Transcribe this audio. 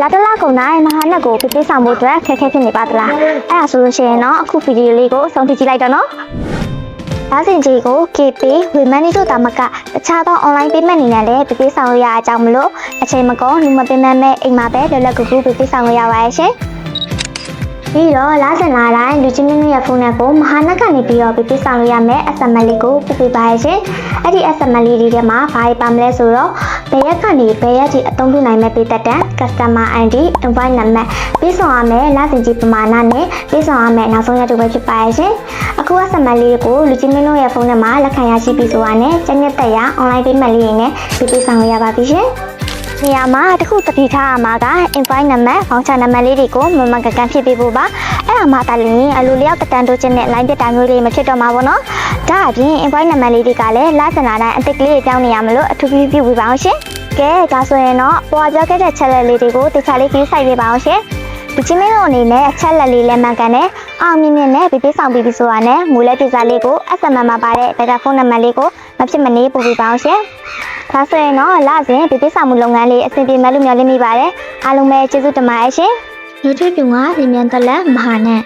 လာတလာကုန်တိုင်းမဟာနက်ကိုပြပြဆောင်ဖို့အတွက်ခက်ခဲဖြစ်နေပါသလားအဲ့ဒါဆိုလို့ရှိရင်တော့အခုဗီဒီယိုလေးကိုအဆုံးထိကြည့်လိုက်တော့နော်ဒါစင်ကြီးကို KP ဝေမန်နီတို့တာမကတခြားသော online payment နေနဲ့လည်းပြပြဆောင်လို့ရအကြောင်းမလို့အချိန်မကုန်လူမပင်မမဲ့အိမ်မှာပဲလွယ်လွယ်ကူကူပြပြဆောင်လို့ရပါရဲ့ရှင် ပြီးတော့လာစင်လာတိုင်းလူချင်းမျိုးရဲ့ဖုန်းနဲ့ကိုမဟာနက်ကနေပြီးတော့ပြပြဆောင်လို့ရမယ် SMS လေးကိုပြပြပါရဲ့ရှင်အဲ့ဒီ SMS လေးတွေထဲမှာဘာတွေပါမလဲဆိုတော့ဘယ်ရက်ကနေဘယ်ရက်ထိအသုံးပြုနိုင်မဲ့ပေးသက်တမ်း customer ID invite number ပြီးဆောင်ရမယ်လာစင်ကြီးပမာဏနဲ့ပြီးဆောင်ရမယ်နောက်ဆုံးရက်တွေပဲဖြစ်ပါရဲ့ရှင်အခု SMS လေးကိုလူချင်းမျိုးရဲ့ဖုန်းထဲမှာလက်ခံရရှိပြီးဆိုတာနဲ့ကျညက်တက်ရ online payment လေးတွေနဲ့ပြပြဆောင်လို့ရပါပြီရှင် နေရာမှာတစ်ခုတတိထားရမှာက invite number voucher number လေးတွေကိုမမကန်ကန်ဖြစ်ပေးဖို့ပါအဲ့ဒါမှတလည်းအလိုလျောက်တတန်တိုးခြင်းနဲ့ line ပြတာမျိုးလေးမဖြစ်တော့မှာပေါ့နော်ဒါအပြင် invite number လေးတွေကလည်းလာစင်လာတိုင်းအတစ်ကလေးတွေပြောင်းနေရမလို့အထူးပြုပြုပေးပါအောင်ရှင်ကဲဒါဆိုရင်တော့ပေါ်ပြောခဲ့တဲ့ channel လေးတွေကိုတခြားလေးကြီးစိုက်ပေးပါအောင်ရှင်ဒီချင်းမင်းတို့အနေနဲ့အချက်လက်လေးလက်မှန်ကန်နဲ့အောင်မြင်မြင်နဲ့ပြပြဆောင်ပြီးပြီဆိုတာနဲ့မူလက်ပြစာလေးကို SMS မှာပါတဲ့ data phone number လေးကိုမဖြစ်မနေပို့ပေးပါအောင်ရှင် ဒါဆိုရင်တော့လစဉ်ပြပြဆောင်မှုလုပ်ငန်းလေးအဆင်ပြေမဲ့လို့မျှော်လင့်မိပါတယ်အားလုံးပဲကျေးဇူးတင်ပါတယ်ရှင် YouTube ကလင်းမြန်တလက်မဟာနဲ့